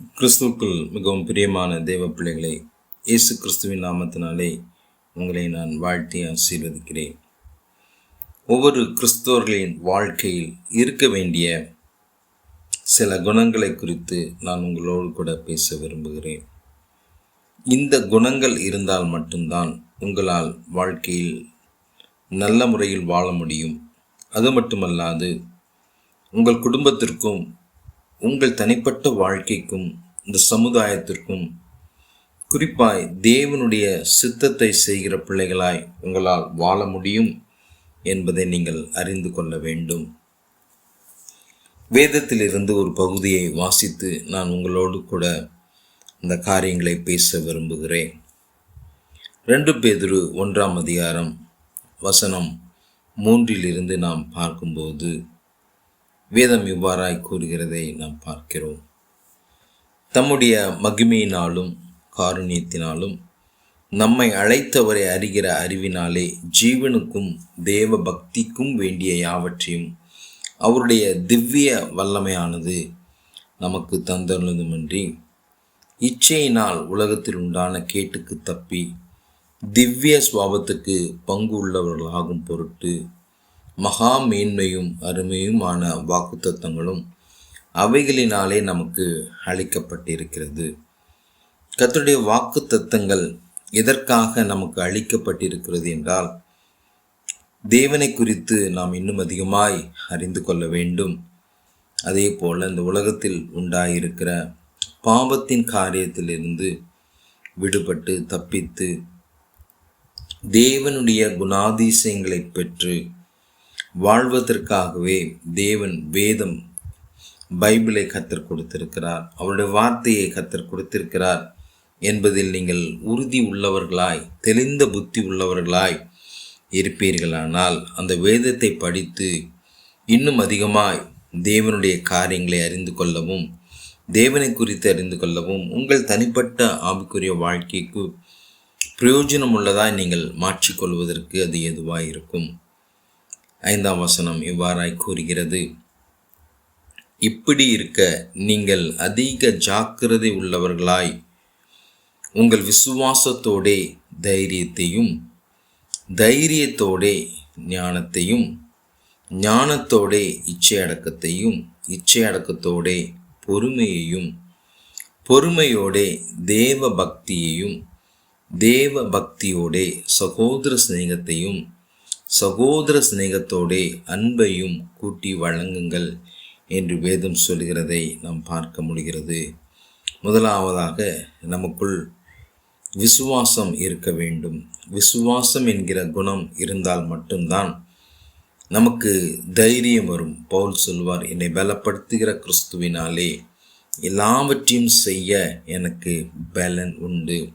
கிறிஸ்துவுக்குள் மிகவும் பிரியமான தேவ பிள்ளைகளை இயேசு கிறிஸ்துவின் நாமத்தினாலே உங்களை நான் வாழ்த்தி ஆசீர்வதிக்கிறேன். ஒவ்வொரு கிறிஸ்தவர்களின் வாழ்க்கையில் இருக்க வேண்டிய சில குணங்களை குறித்து நான் உங்களோடு கூட பேச விரும்புகிறேன். இந்த குணங்கள் இருந்தால் மட்டும்தான் உங்களால் வாழ்க்கையில் நல்ல முறையில் வாழ முடியும். அது மட்டுமல்லாது உங்கள் குடும்பத்திற்கும் உங்கள் தனிப்பட்ட வாழ்க்கைக்கும் இந்த சமுதாயத்திற்கும் குறிப்பாய் தேவனுடைய சித்தத்தை செய்கிற பிள்ளைகளாய் உங்களால் வாழ முடியும் என்பதை நீங்கள் அறிந்து கொள்ள வேண்டும். வேதத்திலிருந்து ஒரு பகுதியை வாசித்து நான் உங்களோடு கூட இந்த காரியங்களை பேச விரும்புகிறேன். ரெண்டு பேதுரு ஒன்றாம் அதிகாரம் வசனம் மூன்றிலிருந்து நாம் பார்க்கும்போது வேதம் இவ்வாறாய் கூறுகிறதை நாம் பார்க்கிறோம். தம்முடைய மகிமையினாலும் காருண்யத்தினாலும் நம்மை அழைத்தவரை அறிகிற அறிவினாலே ஜீவனுக்கும் தேவ பக்திக்கும் வேண்டிய யாவற்றையும் அவருடைய திவ்ய வல்லமையானது நமக்கு தந்தருளதுமின்றி இச்சையினால் உலகத்தில் உண்டான கேட்டுக்கு தப்பி திவ்ய சுவாபத்துக்கு பங்கு உள்ளவர்களாகும் பொருட்டு மகா மேன்மையும் அருமையுமான வாக்குத்தத்தங்களும் அவைகளினாலே நமக்கு அளிக்கப்பட்டிருக்கிறது. கத்துடைய வாக்கு தத்தங்கள் எதற்காக நமக்கு அளிக்கப்பட்டிருக்கிறது என்றால் தேவனை குறித்து நாம் இன்னும் அதிகமாய் அறிந்து கொள்ள வேண்டும். அதே போல் இந்த உலகத்தில் உண்டாயிருக்கிற பாவத்தின் காரியத்திலிருந்து விடுபட்டு தப்பித்து தேவனுடைய குணாதிசயங்களை பெற்று வாழ்வதற்காகவே தேவன் வேதம் பைபிளை கத்தர் கொடுத்திருக்கிறார். அவருடைய வார்த்தையை கத்தர் கொடுத்திருக்கிறார் என்பதில் நீங்கள் உறுதி உள்ளவர்களாய் தெளிந்த புத்தி உள்ளவர்களாய் இருப்பீர்களானால் அந்த வேதத்தை படித்து இன்னும் அதிகமாய் தேவனுடைய காரியங்களை அறிந்து கொள்ளவும் தேவனை குறித்து அறிந்து கொள்ளவும் உங்கள் தனிப்பட்ட ஆவிக்குரிய வாழ்க்கைக்கு பிரயோஜனம் உள்ளதாய் நீங்கள் மாற்றிக்கொள்வதற்கு அது எதுவாக இருக்கும் ஐந்தாம் வசனம் இவ்வாறாய் கூறுகிறது. இப்படி இருக்க நீங்கள் அதிக ஜாக்கிரதை உள்ளவர்களாய் உங்கள் விசுவாசத்தோடே தைரியத்தையும் தைரியத்தோடே ஞானத்தையும் ஞானத்தோடே இச்சை அடக்கத்தையும் இச்சை அடக்கத்தோடே பொறுமையையும் பொறுமையோடே தேவ பக்தியையும் தேவ பக்தியோடே சகோதர சிநேகத்தையும் சகோதர சிநேகத்தோடே அன்பையும் கூட்டி வழங்குங்கள் என்று வேதம் சொல்கிறதை நாம் பார்க்க முடிகிறது. முதலாவதாக நமக்குள் விசுவாசம் இருக்க வேண்டும். விசுவாசம் என்கிற குணம் இருந்தால் மட்டும்தான் நமக்கு தைரியம் வரும். பவுல் சொல்வார் என்னை பலப்படுத்துகிற கிறிஸ்துவினாலே எல்லாவற்றையும் செய்ய எனக்கு பலன் உண்டு.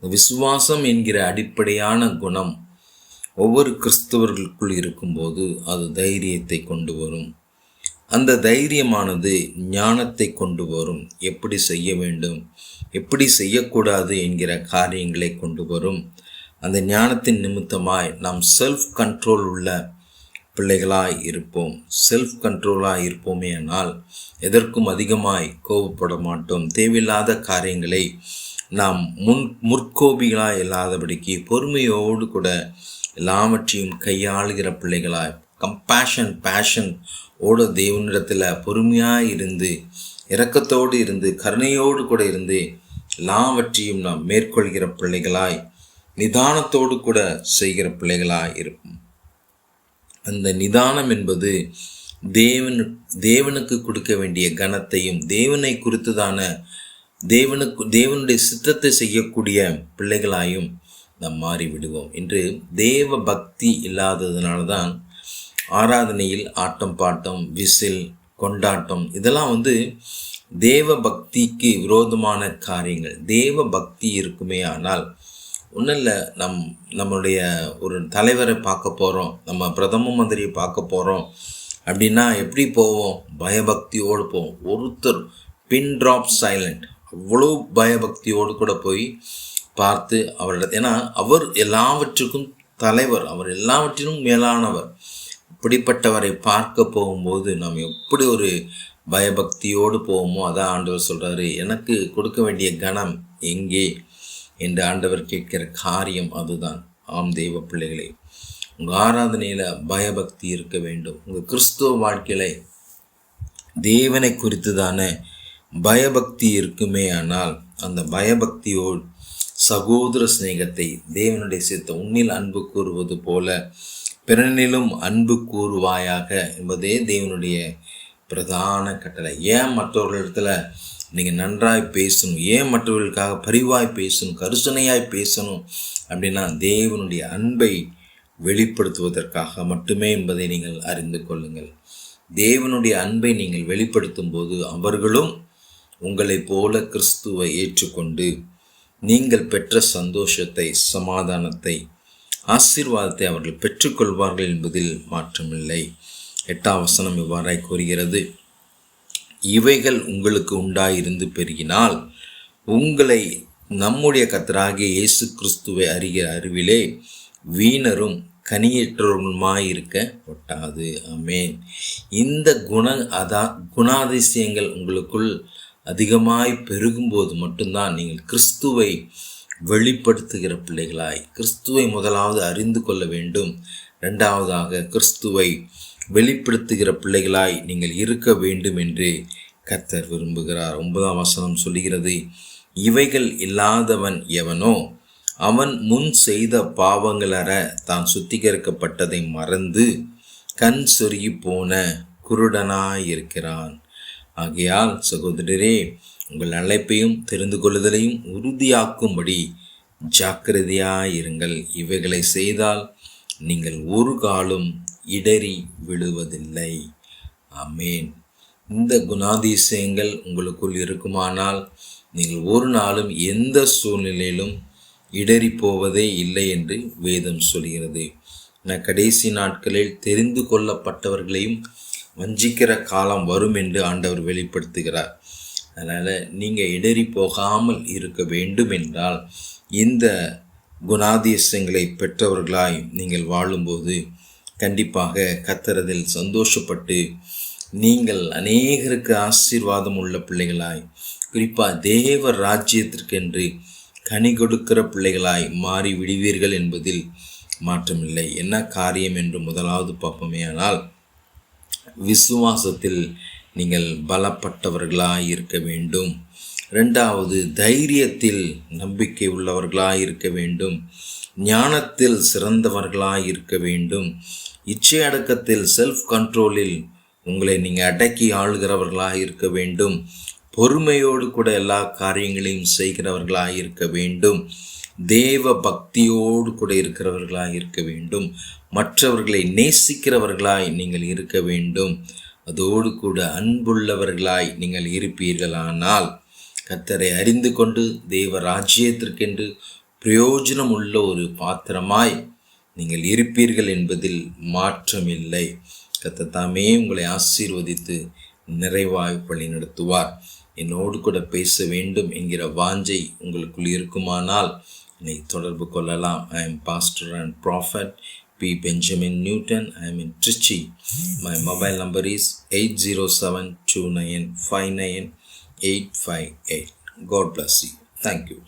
விசுவாசம் என்கிற அடிப்படையான குணம் ஒவ்வொரு கிறிஸ்தவர்களுக்குள் இருக்கும்போது அது தைரியத்தை கொண்டு வரும். அந்த தைரியமானது ஞானத்தை கொண்டு வரும். எப்படி செய்ய வேண்டும் எப்படி செய்யக்கூடாது என்கிற காரியங்களை கொண்டு வரும். அந்த ஞானத்தின் நிமித்தமாய் நாம் செல்ஃப் கண்ட்ரோல் உள்ள பிள்ளைகளாய் இருப்போம். செல்ஃப் கண்ட்ரோலாக இருப்போமே ஆனால் எதற்கும் அதிகமாய் கோபப்பட மாட்டோம். தேவையில்லாத காரியங்களை நாம் முன் முற்கோபிகளாய் இல்லாதபடிக்கு பொறுமையோடு கூட எல்லாவற்றையும் கையாளுகிற பிள்ளைகளாய் கம்பேஷன் பேஷன் ஓட தேவனிடத்தில் பொறுமையாக இருந்து இரக்கத்தோடு இருந்து கருணையோடு கூட இருந்து எல்லாவற்றையும் நாம் மேற்கொள்கிற பிள்ளைகளாய் நிதானத்தோடு கூட செய்கிற பிள்ளைகளாய் இருப்போம். அந்த நிதானம் என்பது தேவனு தேவனுக்கு கொடுக்க வேண்டிய கனத்தையும் தேவனை குறித்ததான தேவனுக்கு தேவனுடைய சித்தத்தை செய்யக்கூடிய பிள்ளைகளாயும் நாம் மாறி விடுவோம் என்று தேவ பக்தி இல்லாததுனால தான் ஆராதனையில் ஆட்டம் பாட்டம் விசில் கொண்டாட்டம் இதெல்லாம் வந்து தேவ பக்திக்கு விரோதமான காரியங்கள். தேவ பக்தி இருக்குமே ஆனால் ஒன்றும் இல்லை நம் நம்மளுடைய ஒரு தலைவரை பார்க்க போகிறோம் நம்ம பிரதம மந்திரியை பார்க்க போகிறோம் அப்படின்னா எப்படி போவோம்? பயபக்தியோடு போவோம். ஒருத்தர் பின் ட்ராப் சைலண்ட் அவ்வளோ பயபக்தியோடு கூட போய் பார்த்து அவரிட ஏன்னா அவர் எல்லாவற்றுக்கும் தலைவர் அவர் எல்லாவற்றிலும் மேலானவர். இப்படிப்பட்டவரை பார்க்க போகும்போது நாம் எப்படி ஒரு பயபக்தியோடு போவோமோ அதான் ஆண்டவர் சொல்கிறாரு எனக்கு கொடுக்க வேண்டிய கணம் எங்கே? என்று ஆண்டவர் கேட்கிற காரியம் அதுதான். ஆம் தெய்வ பிள்ளைகளே உங்கள் ஆராதனையில் பயபக்தி இருக்க வேண்டும். உங்கள் கிறிஸ்துவ வாழ்க்கையில் தேவனை குறித்து தானே பயபக்தி இருக்குமே ஆனால் அந்த பயபக்தியோடு சகோதர சிநேகத்தை தேவனுடைய சித்த உன்னில் அன்பு கூறுவது போல பிறனிலும் அன்பு கூறுவாயாக என்பதே தேவனுடைய பிரதான கட்டளை. ஏன் மற்றவர்களிடத்துல நீங்கள் நன்றாய் பேசணும் ஏன் மற்றவர்களுக்காக பரிவாய் பேசணும் கருசனையாய் பேசணும் அப்படின்னா தேவனுடைய அன்பை வெளிப்படுத்துவதற்காக மட்டுமே என்பதை நீங்கள் அறிந்து கொள்ளுங்கள். தேவனுடைய அன்பை நீங்கள் வெளிப்படுத்தும் போது அவர்களும் உங்களைப் போல கிறிஸ்துவை ஏற்றுக்கொண்டு நீங்கள் பெற்ற சந்தோஷத்தை சமாதானத்தை ஆசீர்வாதத்தை அவர்கள் பெற்றுக்கொள்வார்கள் என்பதில் மாற்றமில்லை. எட்டாம் வசனம் இவ்வாறாய் கூறுகிறது. இவைகள் உங்களுக்கு உண்டாயிருந்து பெருகினால் உங்களை நம்முடைய கத்தராகிய இயேசு கிறிஸ்துவை அறிகிற அறிவிலே வீணரும் கனியற்றவருமாயிருக்க ஒட்டாது. அமேன் இந்த குண அதா குணாதிசயங்கள் உங்களுக்குள் அதிகமாய் பெருகும்போது மட்டும்தான் நீங்கள் கிறிஸ்துவை வெளிப்படுத்துகிற பிள்ளைகளாய் கிறிஸ்துவை முதலாவது அறிந்து கொள்ள வேண்டும். ரெண்டாவதாக கிறிஸ்துவை வெளிப்படுத்துகிற பிள்ளைகளாய் நீங்கள் இருக்க வேண்டும் என்று கர்த்தர் விரும்புகிறார். ஒன்பதாம் வசனம் சொல்கிறது இவைகள் இல்லாதவன் எவனோ அவன் முன் செய்த பாவங்களற தான் சுத்திகரிக்கப்பட்டதை மறந்து கண் சொருகி போன குருடனாயிருக்கிறான். ஆகையால் சகோதரரே உங்கள் அழைப்பையும் தெரிந்து கொள்ளுதலையும் உறுதியாக்கும்படி ஜாக்கிரதையாயிருங்கள் இவைகளை செய்தால் நீங்கள் ஒரு காலம் இடறி விழுவதில்லை. அமேன் இந்த குணாதிசயங்கள் உங்களுக்குள் இருக்குமானால் நீங்கள் ஒரு நாளும் எந்த சூழ்நிலையிலும் இடறி போவதே இல்லை என்று வேதம் சொல்கிறது. நான் கடைசி நாட்களில் தெரிந்து கொள்ளப்பட்டவர்களையும் வஞ்சிக்கிற காலம் வரும் என்று ஆண்டவர் வெளிப்படுத்துகிறார். அதனால் நீங்கள் இடறி போகாமல் இருக்க வேண்டும் என்றால் இந்த குணாதிசங்களை பெற்றவர்களாய் நீங்கள் வாழும்போது கண்டிப்பாக கத்தரதில் சந்தோஷப்பட்டு நீங்கள் அநேகருக்கு ஆசீர்வாதம் உள்ள பிள்ளைகளாய் குறிப்பாக தேவ ராஜ்யத்திற்கென்று கனி கொடுக்கிற பிள்ளைகளாய் மாறி விடுவீர்கள் என்பதில் மாற்றமில்லை. என்ன காரியம் என்று முதலாவது பார்ப்போமே ஆனால் விசுவாசத்தில் நீங்கள் பலப்பட்டவர்களாக இருக்க வேண்டும். ரெண்டாவது தைரியத்தில் நம்பிக்கை உள்ளவர்களாக இருக்க வேண்டும். ஞானத்தில் சிறந்தவர்களாக இருக்க வேண்டும். இச்சை அடக்கத்தில் செல்ஃப் கண்ட்ரோலில் உங்களை நீங்கள் அடக்கி ஆளுகிறவர்களாக இருக்க வேண்டும். பொறுமையோடு கூட எல்லா காரியங்களையும் செய்கிறவர்களாக இருக்க வேண்டும். தேவ பக்தியோடு கூட இருக்கிறவர்களாக இருக்க வேண்டும். மற்றவர்களை நேசிக்கிறவர்களாய் நீங்கள் இருக்க வேண்டும். அதோடு கூட அன்புள்ளவர்களாய் நீங்கள் இருப்பீர்களானால் கத்தரை அறிந்து கொண்டு தெய்வ ராஜ்யத்திற்கென்று பிரயோஜனம் உள்ள ஒரு பாத்திரமாய் நீங்கள் இருப்பீர்கள் என்பதில் மாற்றமில்லை. கத்தத்தாமே உங்களை ஆசீர்வதித்து நிறைவாய் வழி நடத்துவார். என்னோடு கூட பேச வேண்டும் என்கிற வாஞ்சை உங்களுக்குள் இருக்குமானால் என்னை தொடர்பு கொள்ளலாம். I am pastor and prophet P. Benjamin Newton. I am in Trichy. My mobile number is 807 God bless you. Thank you.